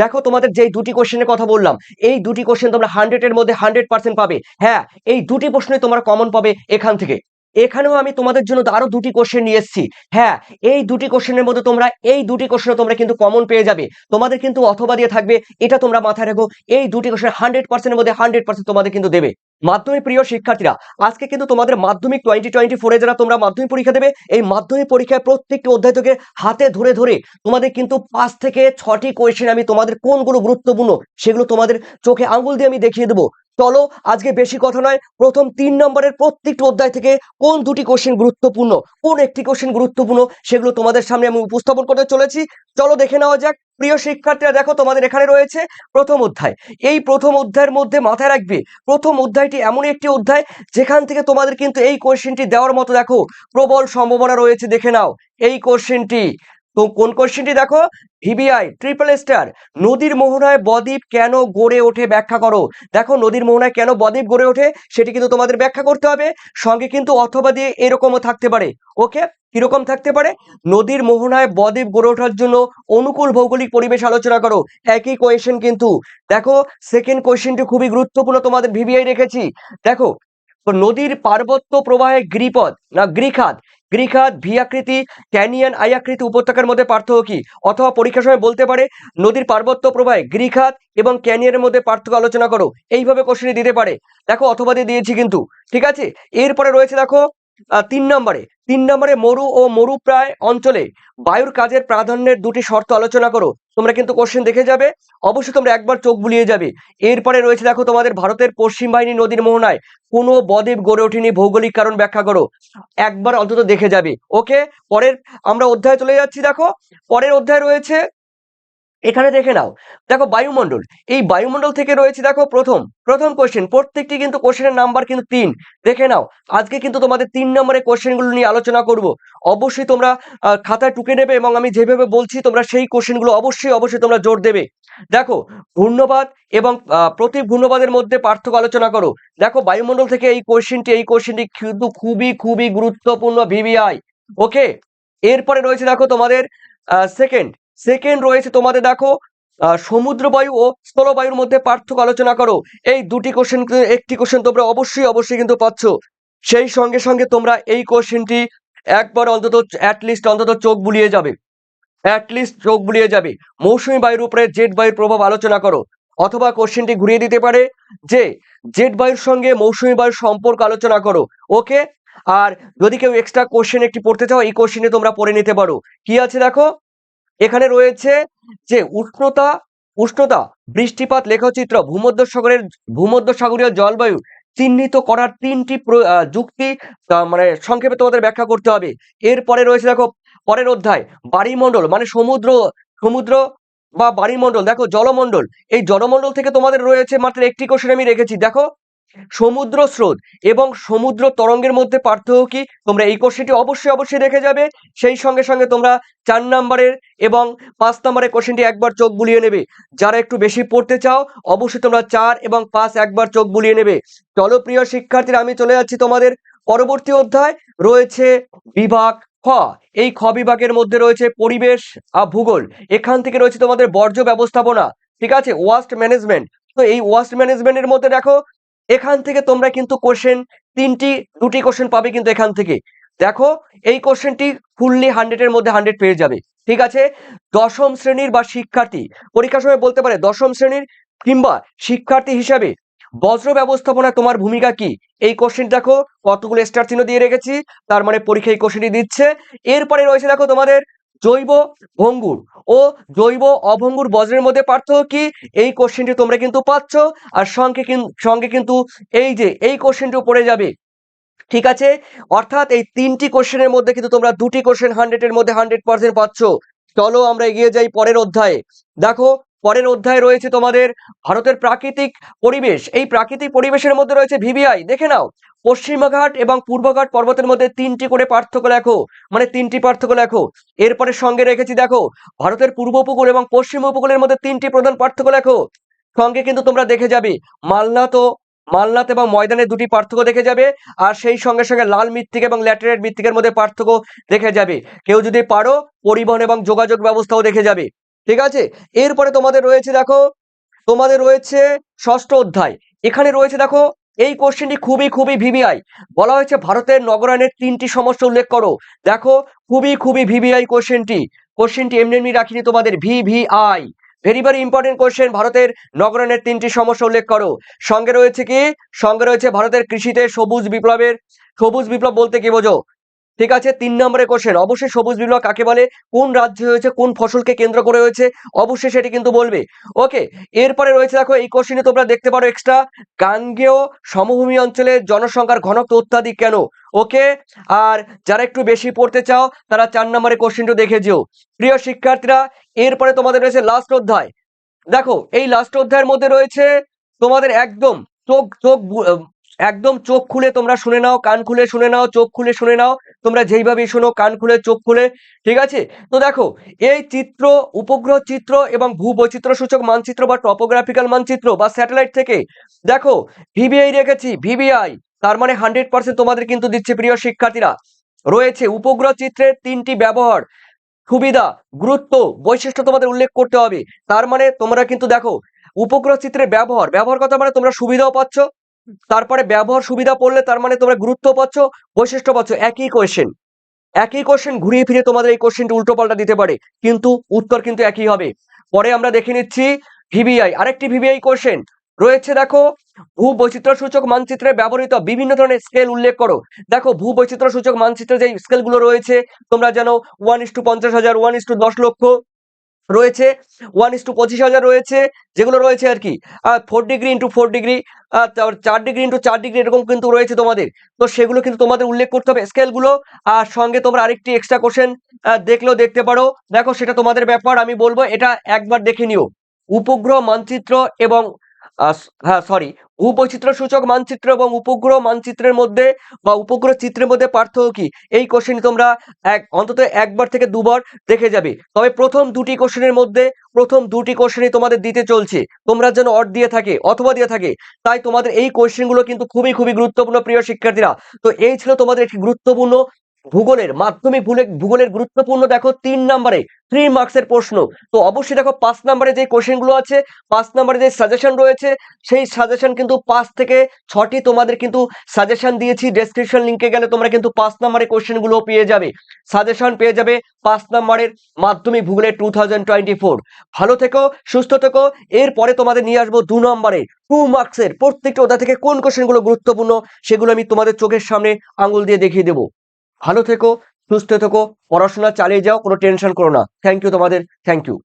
দেখো তোমাদের যে দুটি কোশ্চেনের কথা বললাম, এই দুটি কোশ্চেন তোমরা হান্ড্রেড এর মধ্যে হান্ড্রেড পার্সেন্ট পাবে। হ্যাঁ এই দুটি প্রশ্নে তোমরা কমন পাবে এখান থেকে। এখানেও আমি তোমাদের জন্য আরও দুটি কোশ্চেন নিয়ে এসেছি। হ্যাঁ এই দুটি কোশ্চেনের মধ্যে তোমরা, এই দুটি কোশ্চেন তোমরা কিন্তু কমন পেয়ে যাবে। তোমাদের কিন্তু অথবা দিয়ে থাকবে, এটা তোমরা মাথায় রাখো, এই দুটি কোশ্চেন হান্ড্রেড পার্সেন্টের মধ্যে হান্ড্রেড পার্সেন্ট তোমাদের কিন্তু দেবে। মাধ্যমিক প্রিয় শিক্ষার্থীরা, আজকে কিন্তু তোমাদের মাধ্যমিক টোয়েন্টি টোয়েন্টি ফোরে যারা তোমরা মাধ্যমিক পরীক্ষা দেবে, এই মাধ্যমিক পরীক্ষায় প্রত্যেকটি অধ্যায় থেকে হাতে ধরে ধরে তোমাদের কিন্তু পাঁচ থেকে ছটি কোয়েশ্চেন আমি তোমাদের কোনগুলো গুরুত্বপূর্ণ সেগুলো তোমাদের চোখে আঙুল দিয়ে আমি দেখিয়ে দেবো। চলো, আজকে বেশি কথা নয়, প্রথম তিন নম্বরের প্রত্যেকটি অধ্যায় থেকে কোন দুটি কোশ্চেন গুরুত্বপূর্ণ, কোন একটি কোশ্চেন গুরুত্বপূর্ণ, সেগুলো তোমাদের সামনে আমি উপস্থাপন করতে চলেছি। চলো দেখে নেওয়া যাক। প্রিয় শিক্ষার্থীরা, দেখো তোমাদের এখানে রয়েছে প্রথম অধ্যায়। এই প্রথম অধ্যায়ের মধ্যে মাথায় রাখবে, প্রথম অধ্যায়টি এমন একটি অধ্যায়, যেখান থেকে তোমাদের কিন্তু এই কোশ্চেনটি দেওয়ার মতো দেখো প্রবল সম্ভাবনা রয়েছে, দেখে নাও। এই কোশ্চেনটি তো কোন কোশ্চেনটি দেখো? ভিবিআই ট্রিপল স্টার নদীর মোহনায় বদ্বীপ কেন গড়ে ওঠে ব্যাখ্যা করো। দেখো নদীর মোহনায় কেন বদ্বীপ গড়ে ওঠে, সেটি কিন্তু তোমাদের ব্যাখ্যা করতে হবে। সঙ্গে কিন্তু অথবা দিয়ে এরকমও থাকতে পারে। ওকে কীরকম থাকতে পারে? নদীর মোহনায় বদ্বীপ গড়ে ওঠার জন্য অনুকূল ভৌগোলিক পরিবেশ আলোচনা করো। একই কোয়েশ্চেন কিন্তু। দেখো সেকেন্ড কোয়েশ্চেনটি খুবই গুরুত্বপূর্ণ তোমাদের ভিবিআই রেখেছি। দেখো, নদীর পার্বত্য প্রবাহে গিরিপথ না গ্রীখাত গ্রীখাত ভি আকৃতি, ক্যানিয়ান আই আকৃতি উপত্যকার মধ্যে পার্থক্য কি? অথবা পরীক্ষার সময় বলতে পারে, নদীর পার্বত্য প্রবাহে গ্রীখাত এবং ক্যানিয়ানের মধ্যে পার্থক্য আলোচনা করো। এইভাবে কোশ্চেনে দিতে পারে। দেখো, অথবা দিয়ে দিয়েছি কিন্তু। ঠিক আছে? এরপরে রয়েছে, দেখো তিন নম্বরে তিন নম্বরে মরু ও মরুপ্রায় অঞ্চলে বায়ুর কাজের প্রাধান্যের দুটি শর্ত আলোচনা করো। তোমরা কিন্তু কোশ্চেন দেখে যাবে, অবশ্যই তোমরা একবার চোখ বুলিয়ে যাবে। এরপরে রয়েছে দেখো তোমাদের ভারতের পশ্চিম বাহিনী নদীর মোহনায়। কোনো বদ্বীপ গড়ে ওঠেনি, ভৌগোলিক কারণ ব্যাখ্যা করো। একবার অন্তত দেখে যাবে ওকে পরের, আমরা অধ্যায়ে চলে যাচ্ছি, দেখো। পরের অধ্যায় রয়েছে এখানে দেখে নাও। দেখো বায়ুমণ্ডল। এই বায়ুমণ্ডল থেকে রয়েছে দেখো প্রথম প্রথম কোশ্চেন প্রত্যেকটি কিন্তু কোশ্চেনের নাম্বার কিন্তু তিন। দেখে নাও, আজকে কিন্তু তোমাদের তিন নম্বরের কোশ্চেনগুলো নিয়ে আলোচনা করব। অবশ্যই তোমরা খাতায় টুকে নেবে এবং আমি যেভাবে বলছি তোমরা সেই কোশ্চেনগুলো অবশ্যই অবশ্যই তোমরা জোর দেবে। দেখো, ঘূর্ণবাদ এবং প্রতি ঘূর্ণবাদের মধ্যে পার্থক্য আলোচনা করো। দেখো বায়ুমণ্ডল থেকে এই কোশ্চেনটি এই কোশ্চেনটি কিন্তু খুবই খুবই গুরুত্বপূর্ণ ভিভিআই ওকে এরপরে রয়েছে দেখো তোমাদের সেকেন্ড সেকেন্ড রয়েছে তোমাদের দেখো সমুদ্র বায়ু ও স্থলবায়ুর মধ্যে পার্থক্য আলোচনা করো। এই দুটি কোশ্চেন একটি কোশ্চেন তোমরা অবশ্যই অবশ্যই কিন্তু পাচ্ছ। সেই সঙ্গে সঙ্গে তোমরা এই কোশ্চেনটি একবার অন্তত অ্যাটলিস্ট অন্তত চোখ বুলিয়ে যাবে। অ্যাটলিস্ট চোখ বুলিয়ে যাবে। মৌসুমী বায়ুর উপরে জেট বায়ুর প্রভাব আলোচনা করো। অথবা কোশ্চেনটি ঘুরিয়ে দিতে পারে যে জেট বায়ুর সঙ্গে মৌসুমী বায়ুর সম্পর্ক আলোচনা করো। ওকে আর যদি কেউ এক্সট্রা কোশ্চেন একটি পড়তে চাও, এই কোশ্চেনে তোমরা পড়ে নিতে পারো। কি আছে দেখো? এখানে রয়েছে যে উষ্ণতা উষ্ণতা, বৃষ্টিপাত লেখচিত্র ভূমধ্যসাগরের, ভূমধ্যসাগরীয় জলবায়ু চিহ্নিত করার তিনটি যুক্তি মানে সংক্ষেপে তোমাদের ব্যাখ্যা করতে হবে। এরপরে রয়েছে দেখো, পরের অধ্যায় বাড়িমণ্ডল মানে সমুদ্র সমুদ্র বা বাড়িমণ্ডল দেখো জলমণ্ডল। এই জলমণ্ডল থেকে তোমাদের রয়েছে মাত্র একটি কোশ্চেন আমি রেখেছি। দেখো সমুদ্র স্রোত এবং সমুদ্র তরঙ্গের মধ্যে পার্থক্য কি? তোমরা এই কোশ্চেনটি অবশ্যই অবশ্যই দেখে যাবে। সেই সঙ্গে সঙ্গে তোমরা চার নাম্বারের এবং পাঁচ নাম্বারের কোশ্চেনটি একবার চোখ বুলিয়ে নেবে। যারা একটু বেশি পড়তে চাও, অবশ্যই তোমরা চার এবং পাঁচ একবার চোখ বুলিয়ে নেবে। চলো প্রিয় শিক্ষার্থীরা, আমি চলে যাচ্ছি তোমাদের পরবর্তী অধ্যায়। রয়েছে বিভাগ খ। এই খ বিভাগের মধ্যে রয়েছে পরিবেশ আর ভূগোল। এখান থেকে রয়েছে তোমাদের বর্জ্য ব্যবস্থাপনা। ঠিক আছে? ওয়াস্ট ম্যানেজমেন্ট তো এই ওয়াস্ট ম্যানেজমেন্টের মধ্যে দেখো এখান থেকে তোমরা কিন্তু কোশ্চেন তিনটি, দুটি কোশ্চেন পাবে কিন্তু এখান থেকে। দেখো, এই কোশ্চেনটি ফুললি হান্ড্রেডের মধ্যে হান্ড্রেড পেয়ে যাবে। ঠিক আছে? দশম শ্রেণির বা শিক্ষার্থী, পরীক্ষার সময় বলতে পারে, দশম শ্রেণির কিংবা শিক্ষার্থী হিসাবে বজ্র ব্যবস্থাপনা তোমার ভূমিকা কি? এই কোশ্চেন দেখো, কতগুলো স্টার চিহ্ন দিয়ে রেখেছি, তার মানে পরীক্ষা এই কোশ্চেনটি দিচ্ছে। এরপরে রয়েছে দেখো তোমাদের জৈব ভঙ্গুর ও জৈব অভঙ্গুর বজ্রের মধ্যে পার্থক্য কি? এই কোশ্চেনটি তোমরা কিন্তু পাচ্ছ। আর সঙ্গে সঙ্গে কিন্তু এই যে, এই কোশ্চেনটিও পড়ে যাবে। ঠিক আছে? অর্থাৎ এই তিনটি কোশ্চেনের মধ্যে কিন্তু তোমরা দুটি কোশ্চেন হান্ড্রেডের মধ্যে হান্ড্রেড পার্সেন্ট পাচ্ছ। চলো আমরা এগিয়ে যাই পরের অধ্যায়ে। দেখো, পরের অধ্যায়ে রয়েছে তোমাদের ভারতের প্রাকৃতিক পরিবেশ। এই প্রাকৃতিক পরিবেশের মধ্যে রয়েছে ভিভিআই। দেখে নাও। পশ্চিমঘাট এবং পূর্বঘাট পর্বতের মধ্যে তিনটি করে পার্থক্য লেখো। মানে তিনটি পার্থক্য লেখো। এরপরে সঙ্গে রেখেছি, দেখো, ভারতের পূর্ব উপকূল এবং পশ্চিম উপকূলের মধ্যে তিনটি প্রধান পার্থক্য লেখো। সঙ্গে কিন্তু তোমরা দেখে যাবে, মালনাথ ও মালনাথ এবং ময়দানে দুটি পার্থক্য দেখে যাবে, আর সেই সঙ্গে সঙ্গে লাল মৃত্তিকা এবং ল্যাটেরাইট মৃত্তিকের মধ্যে পার্থক্য দেখে যাবে। কেউ যদি পারো, পরিবহন এবং যোগাযোগ ব্যবস্থাও দেখে যাবে। ঠিক আছে? এরপরে তোমাদের রয়েছে, দেখো, তোমাদের রয়েছে ষষ্ঠ অধ্যায়। এখানে রয়েছে, দেখো এই কোশ্চেনটি খুবই খুবই ভিভিআই। বলা হয়েছে ভারতের নগরায়নের তিনটি সমস্যা উল্লেখ করো। দেখো, খুবই খুবই ভিভিআই কোশ্চেনটি কোশ্চেনটি এমনি এমনি রাখিনি তোমাদের। VVI. Very very important question ভারতের নগরায়নের তিনটি সমস্যা উল্লেখ করো। সঙ্গে রয়েছে কি? সঙ্গে রয়েছে ভারতের কৃষিতে সবুজ বিপ্লবের, সবুজ বিপ্লব বলতে কি বোঝো? ঠিক আছে, তিন নম্বরের কোশ্চেন অবশ্যই সবুজ বিপ্লব কাকে বলে, কোন রাজ্যে হয়েছে, কোন ফসলকে কেন্দ্র করে হয়েছে, অবশ্যই সেটি কিন্তু বলবে। ওকে এরপরে রয়েছে দেখো, এই কোশ্চেনে তোমরা দেখতে পারো এক্সট্রা গাঙ্গেয় সমভূমি অঞ্চলে জনসংখ্যার ঘনত্ব অত্যাধিক কেন? ওকে আর যারা একটু বেশি পড়তে চাও, তারা চার নম্বরের কোশ্চেনটা দেখে যেও। প্রিয় শিক্ষার্থীরা, এরপরে তোমাদের রয়েছে লাস্ট অধ্যায়। দেখো, এই লাস্ট অধ্যায়ের মধ্যে রয়েছে তোমাদের একদম চোখ চোখ একদম চোখ খুলে তোমরা শুনে নাও, কান খুলে শুনে নাও, চোখ খুলে শুনে নাও। তোমরা যেইভাবে শোনো, কান খুলে, চোখ খুলে, ঠিক আছে? তো দেখো, এই চিত্র, উপগ্রহ চিত্র এবং ভূ ভূবৈচিত্র্য সূচক মানচিত্র বা টপোগ্রাফিক্যাল মানচিত্র বা স্যাটেলাইট থেকে, দেখো ভিবিআই রেখেছি ভিবিআই তার মানে হান্ড্রেড পার্সেন্ট তোমাদের কিন্তু দিচ্ছে প্রিয় শিক্ষার্থীরা। রয়েছে উপগ্রহ চিত্রের তিনটি ব্যবহার, সুবিধা, গুরুত্ব, বৈশিষ্ট্য তোমাদের উল্লেখ করতে হবে। তার মানে তোমরা কিন্তু দেখো, উপগ্রহ চিত্রের ব্যবহার ব্যবহার কথা মানে তোমরা সুবিধাও পাচ্ছ তারপরে ব্যবহার সুবিধা পড়লে তার মানে তোমরা গুরুত্ব পাচ্ছ, বৈশিষ্ট্য পাচ্ছ। একই কোয়েশ্চেন একই কোশ্চেন ঘুরিয়ে ফিরে তোমাদের এই কোশ্চেনটি উল্টো পাল্টা দিতে পারে, কিন্তু উত্তর কিন্তু একই হবে। পরে আমরা দেখে নিচ্ছি ভিবিআই আরেকটি ভিবিআই কোশ্চেন রয়েছে দেখো ভূ বৈচিত্র্য সূচক মানচিত্রে ব্যবহৃত বিভিন্ন ধরনের স্কেল উল্লেখ করো। দেখো ভূ বৈচিত্র্য সূচক মানচিত্রে যে স্কেলগুলো রয়েছে, তোমরা জানো ওয়ান ইস টু পঞ্চাশ হাজার ওয়ান ইস টু দশ লক্ষ। রয়েছে ওয়ান ইস টু পঁচিশ হাজার রয়েছে, যেগুলো রয়েছে আর কি। Four degree into four degree তারপর চার ডিগ্রি ইন্টু চার ডিগ্রি এরকম কিন্তু রয়েছে তোমাদের। তো সেগুলো কিন্তু তোমাদের উল্লেখ করতে হবে স্কেলগুলো আর সঙ্গে তোমরা আরেকটি এক্সট্রা কোশ্চেন দেখলেও দেখতে পারো। দেখো সেটা তোমাদের ব্যাপার, আমি বলব এটা একবার দেখে নিও। উপগ্রহ, মানচিত্র এবং হ্যাঁ সরি ভূবৈচিত্র্য সূচক মানচিত্র এবং উপগ্রহ মানচিত্রের মধ্যে বা উপগ্রহ চিত্রের মধ্যে পার্থক্য কি? এই কোশ্চেন তোমরা এক, অন্তত একবার থেকে দুবার দেখে যাবে। তবে প্রথম দুটি কোশ্চেনের মধ্যে, প্রথম দুটি কোশ্চেনই তোমাদের দিতে চলছে। তোমরা যেন অড দিয়ে থাকে, অথবা দিয়ে থাকে। তাই তোমাদের এই কোশ্চেনগুলো কিন্তু খুবই খুবই গুরুত্বপূর্ণ প্রিয় শিক্ষার্থীরা। তো এই ছিল তোমাদের একটি গুরুত্বপূর্ণ ভূগোলের, মাধ্যমিক ভূলে, ভূগোলের গুরুত্বপূর্ণ দেখো তিন নম্বরে থ্রি মার্কসের প্রশ্ন। তো অবশ্যই দেখো পাঁচ নম্বরে যে কোশ্চেনগুলো আছে, পাঁচ নম্বরে যে সাজেশন রয়েছে, সেই সাজেশন কিন্তু পাঁচ থেকে ছটি তোমাদের কিন্তু সাজেশন দিয়েছি। ডেসক্রিপশন লিঙ্কে গেলে তোমরা কিন্তু পাঁচ নম্বরের কোশ্চেনগুলো পেয়ে যাবে। সাজেশন পেয়ে যাবে পাঁচ নম্বরের মাধ্যমিক ভূগোলের টু থাউজেন্ড টোয়েন্টি ফোর ভালো থেকো, সুস্থ থেকো। এরপরে তোমাদের নিয়ে আসব দু নম্বরে টু মার্কসের প্রত্যেকটা অধ্যায় থেকে কোন কোশ্চেনগুলো গুরুত্বপূর্ণ, সেগুলো আমি তোমাদের চোখের সামনে আঙুল দিয়ে দেখিয়ে দেবো। ভালো থেকো, সুস্থ থেকো, পড়াশোনা চালিয়ে যাও, কোনো টেনশন করো না। থ্যাংক ইউ তোমাদের থ্যাংক ইউ